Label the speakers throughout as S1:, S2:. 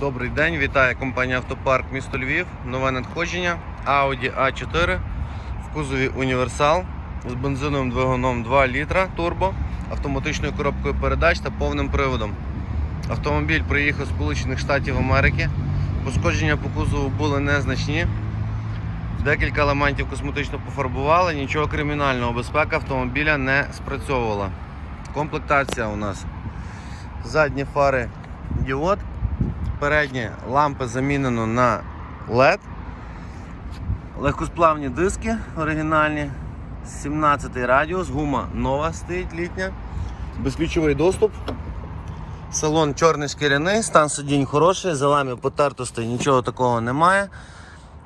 S1: Добрий день, вітає компанія Автопарк місто Львів. Нове надходження Audi A4 в кузові універсал з бензиновим двигуном 2 літра турбо, автоматичною коробкою передач та повним приводом. Автомобіль приїхав з Сполучених Штатів Америки. Пошкодження по кузову були незначні. Декілька елементів косметично пофарбували, нічого кримінального. Безпека автомобіля не спрацьовувала. Комплектація у нас задні фари діод. Передні лампи замінено на LED. Легкосплавні диски оригінальні. 17 радіус, гума нова стоїть літня. Безключовий доступ. Салон чорний шкіряний, стан сидінь хороший, за ламі потертостей нічого такого немає.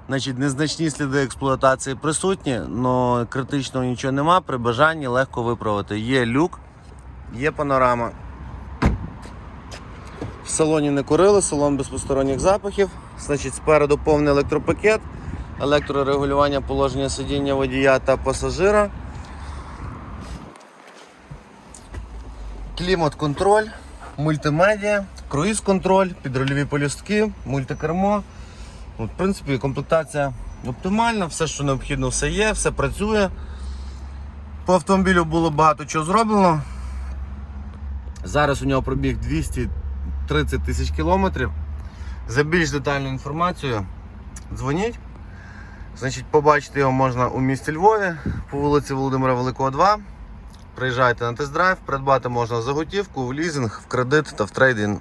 S1: Значить, незначні сліди експлуатації присутні, але критичного нічого нема. При бажанні легко виправити. Є люк, є панорама. В салоні не курили, салон без посторонніх запахів. Значить, спереду повний електропакет, електрорегулювання положення сидіння водія та пасажира. Клімат-контроль, мультимедіа, круїз-контроль, підрульові полюстки, мультикермо. От, в принципі, комплектація оптимальна, все, що необхідно, все є, все працює. По автомобілю було багато чого зроблено. Зараз у нього пробіг 230 тисяч кілометрів. За більш детальну інформацію дзвоніть. Значить, побачити його можна у місті Львові по вулиці Володимира Великого, 2. Приїжджайте на тест-драйв, придбати можна за готівку, в лізинг, в кредит та в трейдинг.